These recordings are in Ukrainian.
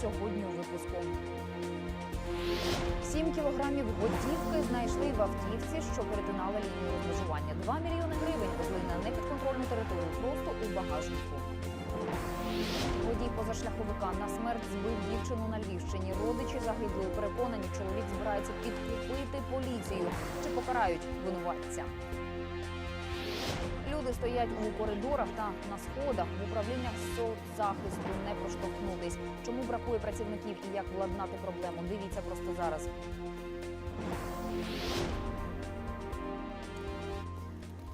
сьогодні у випуску. Сім кілограмів готівки знайшли в автівці, що перетинала лінію розмежування. Два мільйони гривень везли на непідконтрольну територію просто у багажнику. Водій позашляховика на смерть збив дівчину на Львівщині. Родичі загиблої переконані, чоловік збирається підкупити поліцію. Чи покарають винуватця? Люди стоять у коридорах та на сходах в управліннях соцзахисту не проштовхнутись. Чому бракує працівників і як владнати проблему? Дивіться просто зараз.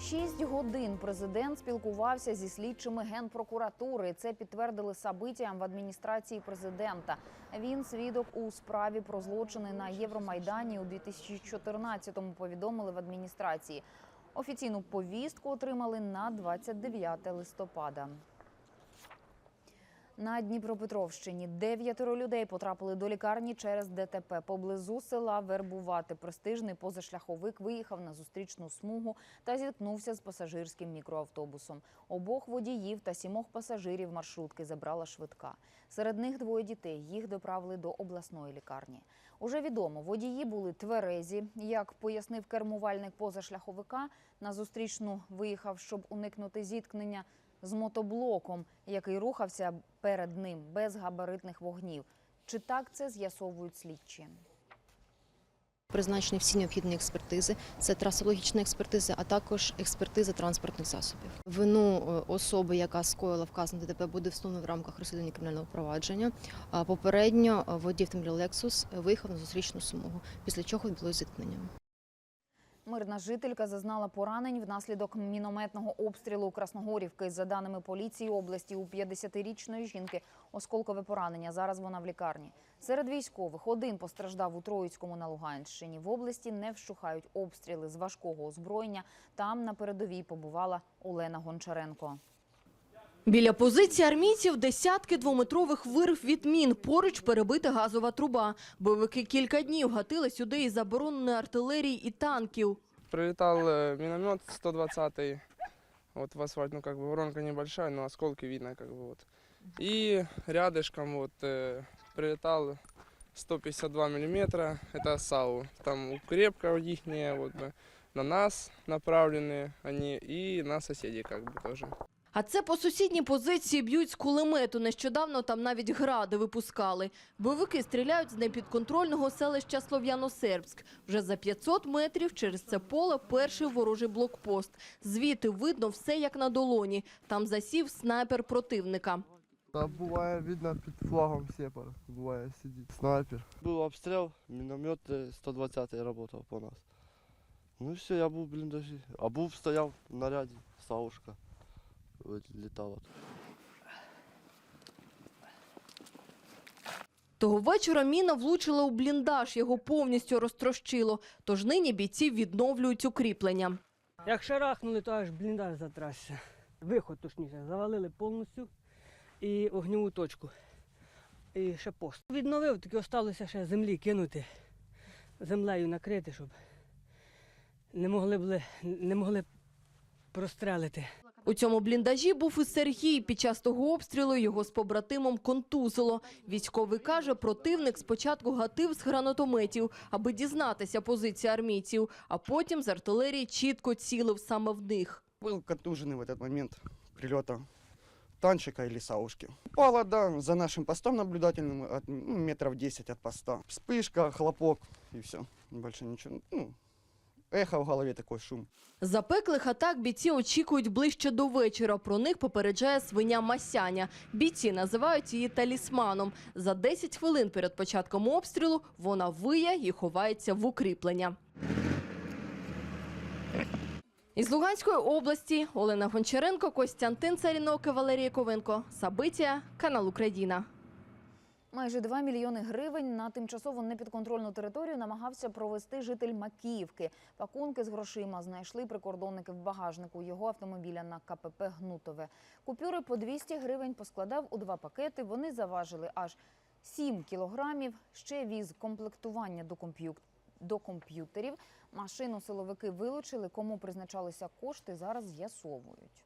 Шість годин президент спілкувався зі слідчими генпрокуратури. Це підтвердили сабитіям в адміністрації президента. Він свідок у справі про злочини на Євромайдані у 2014-му, Повідомили в адміністрації. Офіційну повістку отримали на 29 листопада. На Дніпропетровщині дев'ятеро людей потрапили до лікарні через ДТП. Поблизу села Вербувати престижний позашляховик виїхав на зустрічну смугу та зіткнувся з пасажирським мікроавтобусом. Обох водіїв та сімох пасажирів маршрутки забрала швидка. Серед них двоє дітей. Їх доправили до обласної лікарні. Уже відомо, водії були тверезі. Як пояснив кермувальник позашляховика, на зустрічну виїхав, щоб уникнути зіткнення з мотоблоком, який рухався перед ним без габаритних вогнів. Чи так це з'ясовують слідчі? Призначені всі необхідні експертизи. Це трасологічна експертиза, а також експертиза транспортних засобів. Вину е, особи, яка скоїла вказане ДТП, буде встановлено в рамках розслідування кримінального провадження. Попередньо е, водій автомобіля Lexus виїхав на зустрічну смугу, після чого відбулося зіткнення. Мирна жителька зазнала поранень внаслідок мінометного обстрілу Красногорівки. За даними поліції області, у 50-річної жінки осколкове поранення. Зараз вона в лікарні. Серед військових один постраждав у Троїцькому на Луганщині. В області не вщухають обстріли з важкого озброєння. Там на передовій побувала Олена Гончаренко. Біля позиції армійців десятки двометрових вирв від мін. Поруч перебита газова труба. Бойовики кілька днів гатили сюди із забороненої артилерії і танків. Прилетал э, миномет 120-й. Вот в асфальт, ну как бы воронка небольшая, но осколки видно как бы вот. И рядышком вот э, прилетал 152 миллиметра, это САУ. Там укрепка ихняя, вот бы, на нас направлены они и на соседей как бы тоже. А це по сусідній позиції б'ють з кулемету. Нещодавно там навіть гради випускали. Бойовики стріляють з непідконтрольного селища Слов'яно-Сербськ. Вже за 500 метрів через це поле перший ворожий блокпост. Звідти видно все як на долоні. Там засів снайпер противника. Та буває видно під флагом сепар, буває сидить снайпер. Був обстріл, міномет е, 120 працював по нас. Ну і все, я був в бліндажі. А був стояв в наряді, саушка літала. Того вечора міна влучила у бліндаж, його повністю розтрощило. Тож нині бійці відновлюють укріплення. Як шарахнули, то аж бліндаж затрасся. Виход точніше, завалили повністю і огніву точку. І ще пост. Відновив, тільки залишилося ще землі кинути, землею накрити, щоб не могли б, не могли прострелити. У цьому бліндажі був і Сергій. Під час того обстрілу його з побратимом контузило. Військовий каже, противник спочатку гатив з гранатометів, аби дізнатися позиції армійців, а потім з артилерії чітко цілив саме в них. Был контуженный в этот момент прилета танчика или саушки. Упала, да, за нашим постом наблюдательным, от, ну, метров 10 от поста. Вспышка, хлопок и все. Больше ничего. Ну, эхо в голове, такой шум. Запеклих атак бійці очікують ближче до вечора. Про них попереджає свиня Масяня. Бійці називають її талісманом. За 10 хвилин перед початком обстрілу вона виє і ховається в укріплення. Із Луганської області Олена Гончаренко, Костянтин Царінок і Валерій Ковенко. Сабиття, канал Україна. Майже 2 мільйони гривень на тимчасово непідконтрольну територію намагався провести житель Макіївки. Пакунки з грошима знайшли прикордонники в багажнику його автомобіля на КПП Гнутове. Купюри по 200 гривень поскладав у два пакети. Вони заважили аж 7 кілограмів. Ще віз комплектування до комп'ю- до комп'ютерів. Машину силовики вилучили. Кому призначалися кошти, зараз з'ясовують.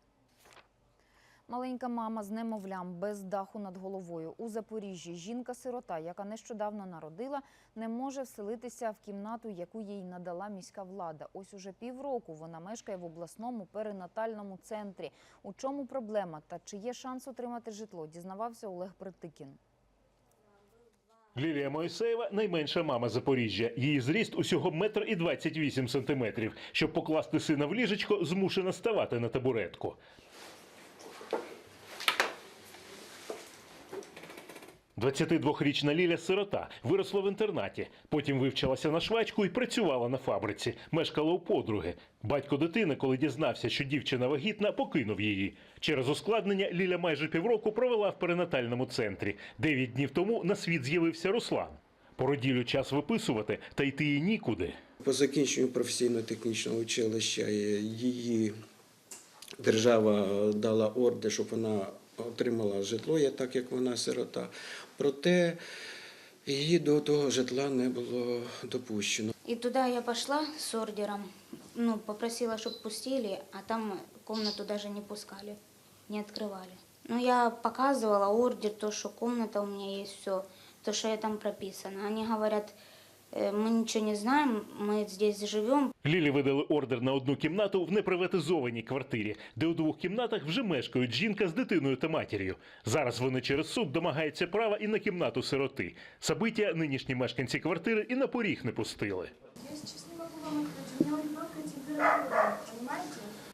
Маленька мама з немовлям без даху над головою у Запоріжжі. Жінка-сирота, яка нещодавно народила, не може вселитися в кімнату, яку їй надала міська влада. Ось уже півроку вона мешкає в обласному перинатальному центрі. У чому проблема та чи є шанс отримати житло, дізнавався Олег Притикін. Лілія Моїсеєва – найменша мама Запоріжжя. Її зріст усього метр і 28 сантиметрів. Щоб покласти сина в ліжечко, змушена ставати на табуретку. «22-річна Ліля – сирота, виросла в інтернаті. Потім вивчилася на швачку і працювала на фабриці. Мешкала у подруги. Батько дитини, коли дізнався, що дівчина вагітна, покинув її. Через ускладнення Ліля майже півроку провела в перинатальному центрі. Дев'ять днів тому на світ з'явився Руслан. Породілю час виписувати, та йти їй нікуди. По закінченню професійно-технічного училища е, її держава дала ордер, щоб вона отримала житло, я так як вона сирота. Проте її до того житла не було допущено. И туда я пошла с ордером, ну, попросила, чтобы пустили, а там комнату даже не пускали, не открывали. Ну, я показывала ордер, то, что комната у меня есть, все, то, что я там прописано. Они говорят, «Э, мы ничего не знаем, мы здесь живем, Лілі видали ордер на одну кімнату в неприватизованій квартирі, де у двох кімнатах вже мешкають жінка з дитиною та матір'ю. Зараз вони через суд домагаються права і на кімнату сироти. Сабиття нинішні мешканці квартири і на поріг не пустили.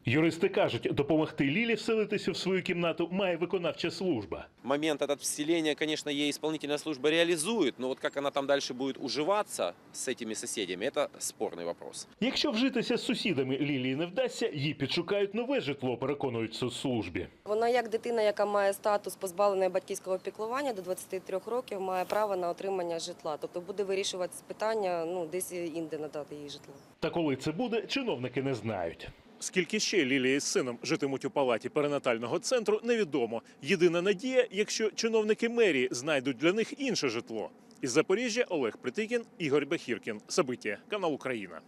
Юристи кажуть, допомогти Лілі вселитися в свою кімнату має виконавча служба. момент этот вселения, конечно, ей исполнительная служба реализует, но вот как она там дальше будет уживаться с этими соседями, это спорный вопрос. Якщо вжитися з сусідами Лілії не вдасться, їй підшукають нове житло, переконують в соцслужбі. Вона, як дитина, яка має статус позбавленої батьківського піклування до 23 років, має право на отримання житла. Тобто буде вирішуватися питання ну, десь інде надати їй житло. Та коли це буде, чиновники не знають. Скільки ще Лілія з сином житимуть у палаті перинатального центру, невідомо. Єдина надія, якщо чиновники мерії знайдуть для них інше житло. Із Запоріжжя Олег Притикін, Ігор Бахіркін. Сабиття. Канал Україна.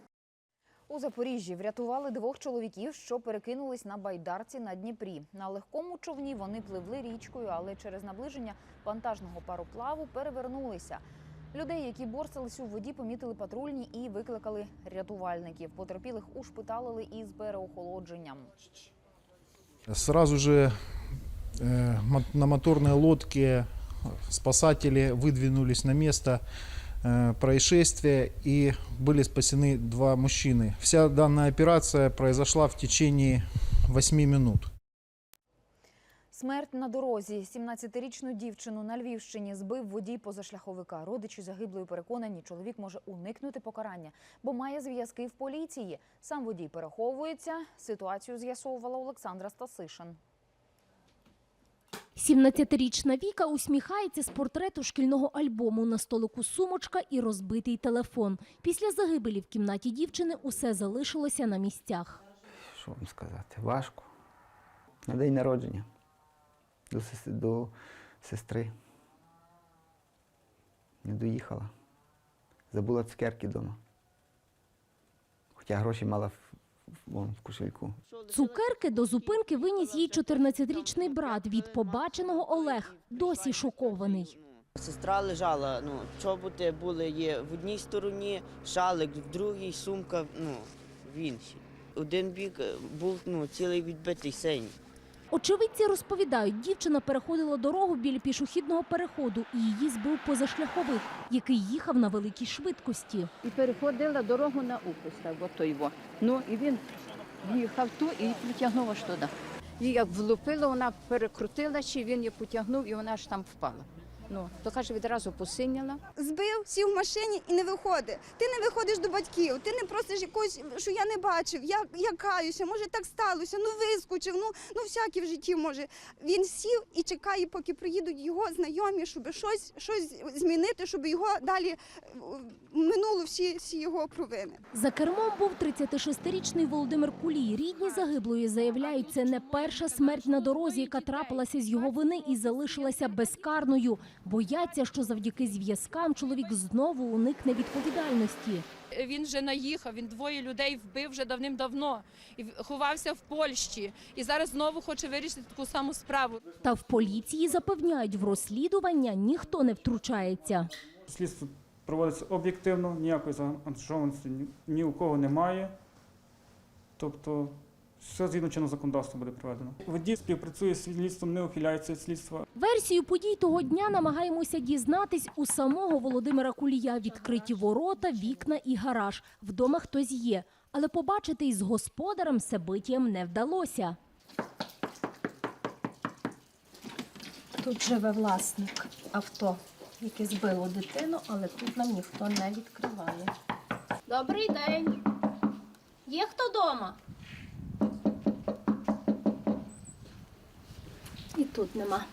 У Запоріжжі врятували двох чоловіків, що перекинулись на байдарці на Дніпрі. На легкому човні вони пливли річкою, але через наближення вантажного пароплаву перевернулися. Людей, які борсались у воді, помітили патрульні і викликали рятувальників. Потерпілих ушпиталили із переохолодженням. Сразу же э, мо- на моторной лодке спасатели выдвинулись на место э, происшествия и были спасены два мужчины. Вся данная операция произошла в течение 8 минут. Смерть на дорозі. 17-річну дівчину на Львівщині збив водій позашляховика. Родичі загиблої переконані, чоловік може уникнути покарання, бо має зв'язки в поліції. Сам водій переховується. Ситуацію з'ясовувала Олександра Стасишин. 17-річна Віка усміхається з портрету шкільного альбому. На столику сумочка і розбитий телефон. Після загибелі в кімнаті дівчини усе залишилося на місцях. Що вам сказати? Важко. На день народження до, до сестри. Не доїхала. Забула цукерки вдома. Хоча гроші мала в, в, вон, в кошельку. Цукерки до зупинки виніс їй 14-річний брат. Від побаченого Олег досі шокований. Сестра лежала, ну, чоботи були є в одній стороні, шалик в другій, сумка ну, в іншій. Один бік е, був ну, цілий відбитий синій. Очевидці розповідають, дівчина переходила дорогу біля пішохідного переходу і її збив позашляховик, який їхав на великій швидкості. І переходила дорогу на Укус, бо той його. Ну, і він їхав ту і притягнув аж туди. Її як влупило, вона перекрутила, чи він її потягнув, і вона ж там впала. Ну, то каже, відразу посиніла. збив, сів в машині і не виходить. Ти не виходиш до батьків, ти не просиш якогось, що я не бачив, я, я каюся, може так сталося, ну вискочив, ну, ну всяке в житті може. Він сів і чекає, поки приїдуть його знайомі, щоб щось, щось змінити, щоб його далі е, минуло всі, всі його провини. За кермом був 36-річний Володимир Кулій. Рідні загиблої заявляють, це не перша смерть на дорозі, яка трапилася з його вини і залишилася безкарною. Бояться, що завдяки зв'язкам чоловік знову уникне відповідальності. Він вже наїхав, він двоє людей вбив вже давним-давно і в- ховався в Польщі. І зараз знову хоче вирішити таку саму справу. Та в поліції запевняють, в розслідування ніхто не втручається. Слідство проводиться об'єктивно, ніякої заангажованості ні у кого немає. Тобто все згідно чинного законодавства буде проведено. Водій співпрацює з слідством, не ухиляється від слідства. Версію подій того дня намагаємося дізнатись у самого Володимира Кулія. Відкриті ворота, вікна і гараж. Вдома хтось є, але побачити із господарем Себитієм не вдалося. Тут живе власник авто, яке збило дитину, але тут нам ніхто не відкриває. Добрий день. Є хто вдома? І тут нема.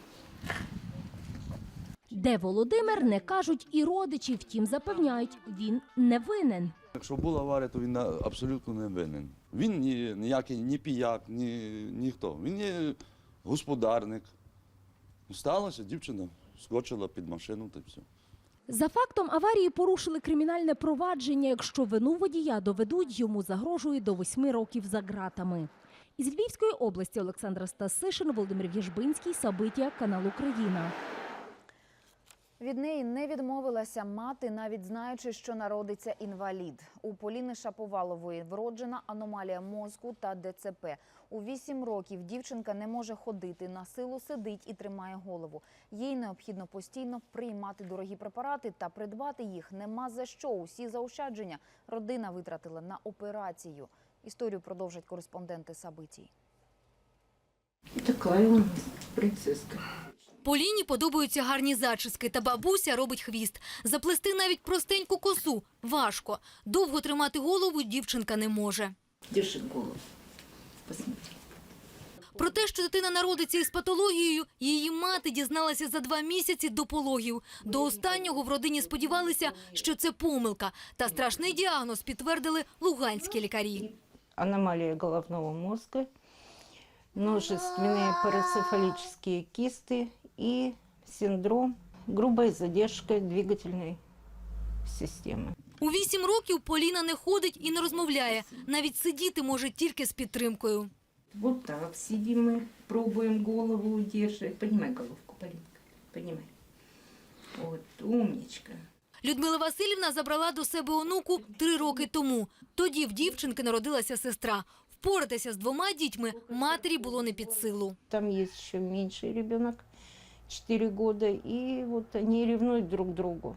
Де Володимир, не кажуть і родичі, втім запевняють, він не винен. Якщо була аварія, то він абсолютно не винен. Він ні, ніякий ні піяк, ні, ніхто. Він є господарник. Сталося, дівчина скочила під машину та все. За фактом аварії порушили кримінальне провадження. Якщо вину водія доведуть, йому загрожує до восьми років за ґратами. Із Львівської області Олександра Стасишин, Володимир В'єжбинський, Сабиття, канал Україна. Від неї не відмовилася мати, навіть знаючи, що народиться інвалід. У Поліни Шаповалової вроджена аномалія мозку та ДЦП. У вісім років дівчинка не може ходити, на силу сидить і тримає голову. Їй необхідно постійно приймати дорогі препарати та придбати їх нема за що. Усі заощадження родина витратила на операцію. Історію продовжать кореспонденти Сабитій. Така у нас принцеска. Поліні подобаються гарні зачіски, та бабуся робить хвіст. Заплести навіть простеньку косу важко. Довго тримати голову дівчинка не може. Держи голову. Посмотри. Про те, що дитина народиться із патологією, її мати дізналася за два місяці до пологів. До останнього в родині сподівалися, що це помилка. Та страшний діагноз підтвердили луганські лікарі аномалия головного мозга, множественные парацефалические кисты и синдром грубой задержкой двигательной системы. У вісім років Поліна не ходить і не розмовляє. Навіть сидіти може тільки з підтримкою. Вот так сидим мы, пробуем голову удерживать. Поднимай головку, Полинка, поднимай. Вот, умничка. Людмила Васильівна забрала до себе онуку три роки тому. Тоді в дівчинки народилася сестра. Впоратися з двома дітьми матері було не під силу. Там есть еще меньший ребенок, 4 года, и вот они ревнуют друг другу.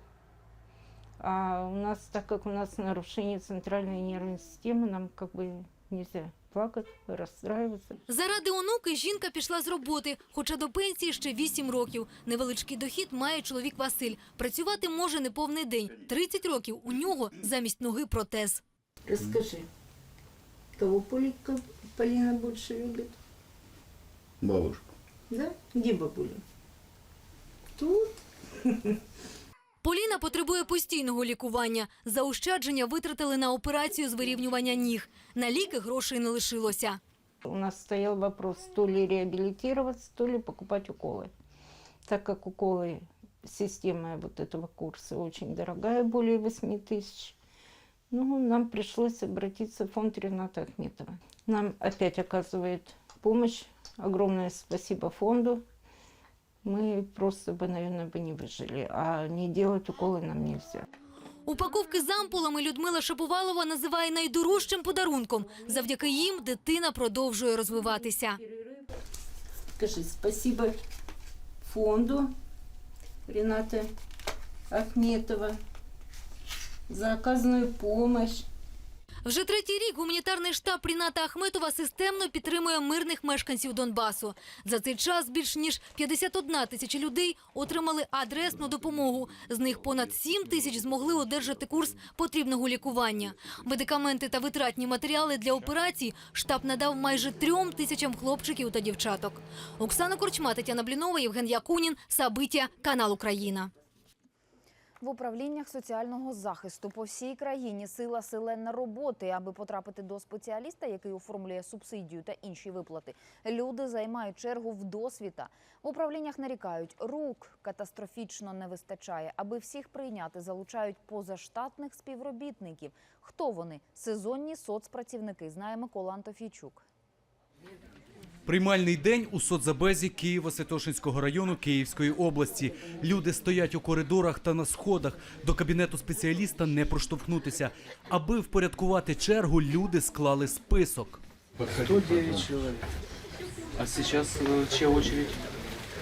А у нас, так как у нас нарушение центральной нервной системы, нам как бы нельзя плакать, расстраиваться. Заради онуки жінка пішла з роботи, хоча до пенсії ще вісім років. Невеличкий дохід має чоловік Василь. Працювати може не повний день. 30 років у нього замість ноги протез. Расскажи, кого Полика, Полина больше любит? Бабушка. Да? Где бабуля? Тут. Поліна потребує постійного лікування. Заощадження витратили на операцію з вирівнювання ніг. На ліки грошей не лишилося. У нас стоял вопрос, то ли реабилитироваться, то ли покупать уколы. Так как уколы, система вот этого курса очень дорогая, более 8 тысяч, ну, нам пришлось обратиться в фонд Рената Ахметова. Нам опять оказывает помощь. Огромное спасибо фонду. Мы просто бы, наверное, бы не выжили, а не делать уколы нам нельзя. Упаковки з ампулами Людмила Шаповалова називає найдорожчим подарунком. Завдяки їм дитина продовжує розвиватися. Скажи спасибо фонду Рената Ахметова за оказанную помощь. Вже третій рік гуманітарний штаб Ріната Ахметова системно підтримує мирних мешканців Донбасу. За цей час більш ніж 51 тисяча людей отримали адресну допомогу. З них понад 7 тисяч змогли одержати курс потрібного лікування. Медикаменти та витратні матеріали для операцій штаб надав майже трьом тисячам хлопчиків та дівчаток. Оксана Корчма, Тетяна Блінова, Євген Якунін, Сабиття, канал Україна. В управліннях соціального захисту по всій країні сила селена роботи. Аби потрапити до спеціаліста, який оформлює субсидію та інші виплати, люди займають чергу в досвіта. В управліннях нарікають, рук катастрофічно не вистачає. Аби всіх прийняти, залучають позаштатних співробітників. Хто вони? Сезонні соцпрацівники, знає Микола Антофійчук. Приймальний день у соцзабезі Києво-Святошинського району Київської області. Люди стоять у коридорах та на сходах. До кабінету спеціаліста не проштовхнутися. Аби впорядкувати чергу, люди склали список. 109 человек. А сейчас э, чья очередь?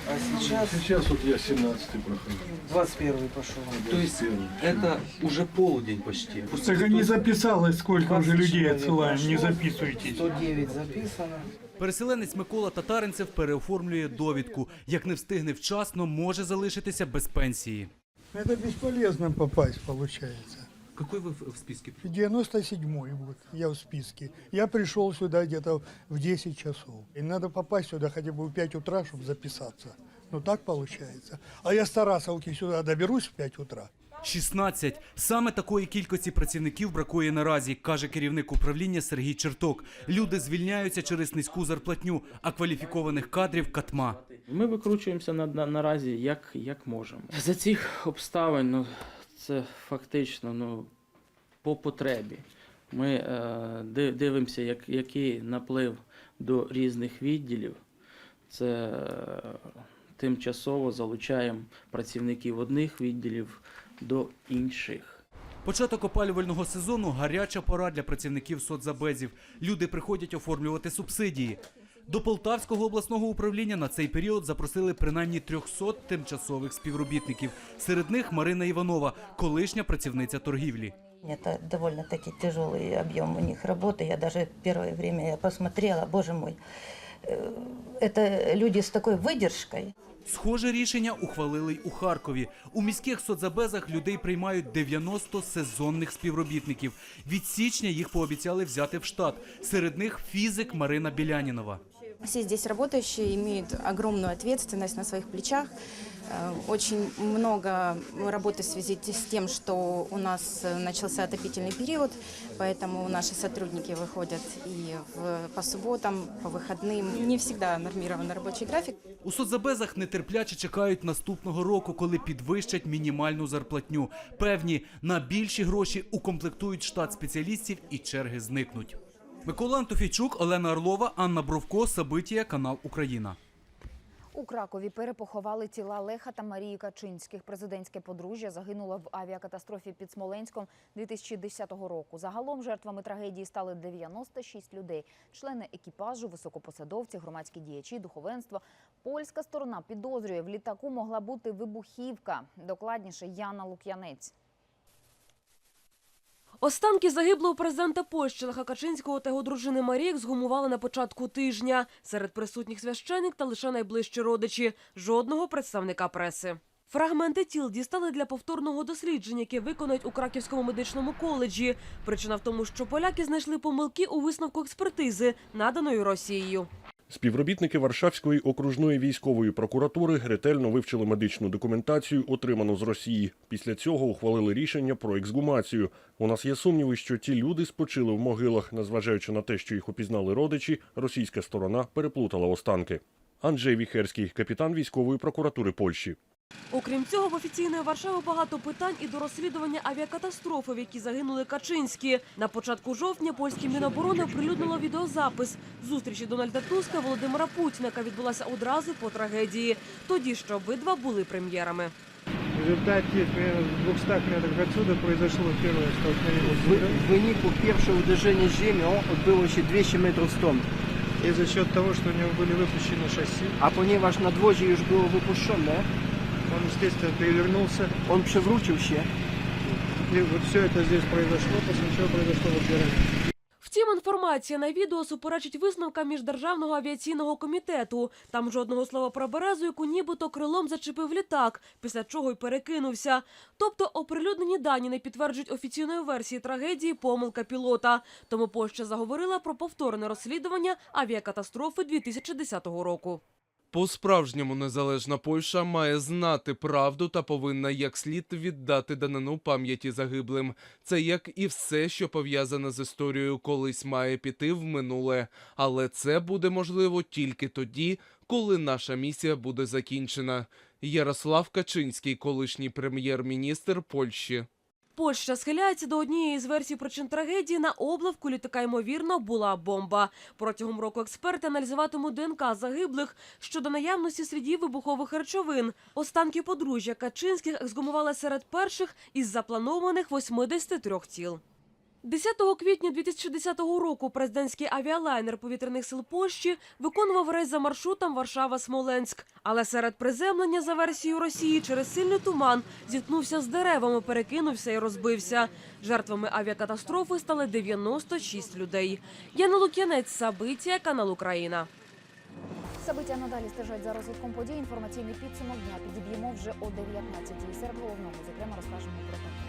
А сейчас... Сейчас вот я 17 прохожу. 21 пошел. То есть это уже полдень почти. Так не записалось, сколько уже 20 людей человек отсылаем, не прошло, записывайтесь. 109 записано. Переселенець Микола Татаринцев переоформлює довідку. Як не встигне вчасно, може залишитися без пенсії. Это бесполезно попасть, получается. Какой вы в в списке? 97-й вот, я в списке. Я пришел сюда где-то в 10 часов. И надо попасть сюда хотя бы в 5 утра, чтобы записаться. Ну так получается. А я с Тарасовки сюда доберусь в 5 утра. 16. Саме такої кількості працівників бракує наразі, каже керівник управління Сергій Черток. Люди звільняються через низьку зарплатню, а кваліфікованих кадрів катма. Ми викручуємося на, на, наразі як, як можемо. За цих обставин, ну, це фактично ну, по потребі. Ми е, дивимося, як, який наплив до різних відділів. Це е, тимчасово залучаємо працівників одних відділів до інших. Початок опалювального сезону гаряча пора для працівників соцзабезів. Люди приходять оформлювати субсидії. До Полтавського обласного управління на цей період запросили принаймні 300 тимчасових співробітників. Серед них Марина Іванова, колишня працівниця торгівлі. Это довольно-таки тяжелый объем у них работы. Я даже первое время я посмотрела, боже мой, э, это люди с такой выдержкой. Схоже рішення ухвалили й у Харкові. У міських соцзабезах людей приймають 90 сезонних співробітників. Від січня їх пообіцяли взяти в штат. Серед них фізик Марина Білянінова. Всі здесь працюючі мають огромну відповідальність на своїх плечах. Э, Очень много работы в связи с тем, что у нас э, начался отопительный период, поэтому наши сотрудники выходят и в- по субботам, по выходным. Не всегда нормирован рабочий график. У соцзабезах нетерпляче чекають наступного року, коли підвищать мінімальну зарплатню. Певні, на більші гроші укомплектують штат спеціалістів і черги зникнуть. Микола Антофійчук, Олена Орлова, Анна Бровко, Сабитія, канал Україна. У Кракові перепоховали тіла Леха та Марії Качинських. Президентське подружжя загинуло в авіакатастрофі під Смоленськом 2010 року. Загалом жертвами трагедії стали 96 людей, члени екіпажу, високопосадовці, громадські діячі, духовенство. Польська сторона підозрює, в літаку могла бути вибухівка. Докладніше Яна Лук'янець. Останки загиблого президента Польщі Леха Качинського та його дружини Марії ексгумували на початку тижня. Серед присутніх священик та лише найближчі родичі. Жодного представника преси. Фрагменти тіл дістали для повторного дослідження, яке виконають у Краківському медичному коледжі. Причина в тому, що поляки знайшли помилки у висновку експертизи, наданої Росією. Співробітники Варшавської окружної військової прокуратури ретельно вивчили медичну документацію, отриману з Росії. Після цього ухвалили рішення про ексгумацію. У нас є сумніви, що ті люди спочили в могилах, незважаючи на те, що їх опізнали родичі, російська сторона переплутала останки. Анджей Віхерський, капітан військової прокуратури Польщі. Окрім цього, в офіційної Варшави багато питань і до розслідування авіакатастрофи, в якій загинули Качинські. На початку жовтня польське Міноборони оприлюднило відеозапис зустрічі Дональда Туска Володимира Путіна, яка відбулася одразу по трагедії. Тоді ще обидва були прем'єрами. В результате примерно в 200 метрах отсюда произошло первое столкновение. В вынику первого движения Земли он было ще 200 метрів стом. И за счет того, что у него были выпущены шасси, А поnieważ nadwozie już było wypuszczone, Он, естественно, перевернулся. on przewrócił się. И вот все это здесь произошло, после чего произошло возгорание. Втім, інформація на відео суперечить висновкам міждержавного авіаційного комітету. Там жодного слова про березу, яку нібито крилом зачепив літак, після чого й перекинувся. Тобто оприлюднені дані не підтверджують офіційної версії трагедії помилка пілота. Тому Польща заговорила про повторне розслідування авіакатастрофи 2010 року. По-справжньому незалежна Польща має знати правду та повинна як слід віддати данину пам'яті загиблим. Це як і все, що пов'язане з історією, колись має піти в минуле. Але це буде можливо тільки тоді, коли наша місія буде закінчена. Ярослав Качинський, колишній прем'єр-міністр Польщі. Польща схиляється до однієї з версій причин трагедії. На облавку літака, ймовірно, була бомба. Протягом року експерти аналізуватимуть ДНК загиблих щодо наявності слідів вибухових речовин. Останки подружжя Качинських ексгумували серед перших із запланованих 83 тіл. 10 квітня 2010 року президентський авіалайнер повітряних сил Польщі виконував рейс за маршрутом Варшава-Смоленськ. Але серед приземлення за версією Росії через сильний туман зіткнувся з деревами, перекинувся і розбився. Жертвами авіакатастрофи стали 96 людей. Яна Лук'янець, Сабиття, канал Україна. Собиття надалі стежать за розвитком подій. Інформаційний підсумок дня підіб'ємо вже о 19-й. Серед головного, зокрема, розкажемо про таке.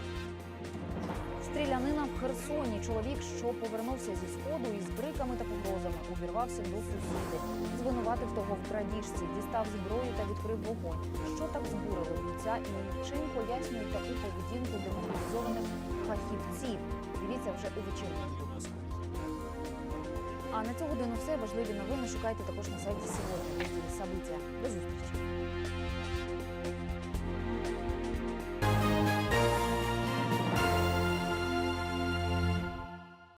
Стрілянина в Херсоні. Чоловік, що повернувся зі сходу із бриками та погрозами, увірвався до сусіди. Звинуватив того в крадіжці, дістав зброю та відкрив вогонь. Що так збурило бійця і чим пояснюють таку поведінку демобілізованих фахівців? Дивіться вже у вечірньому випуску. А на цю годину все важливі новини шукайте також на сайті сьогодні. Собиття. До зустрічі.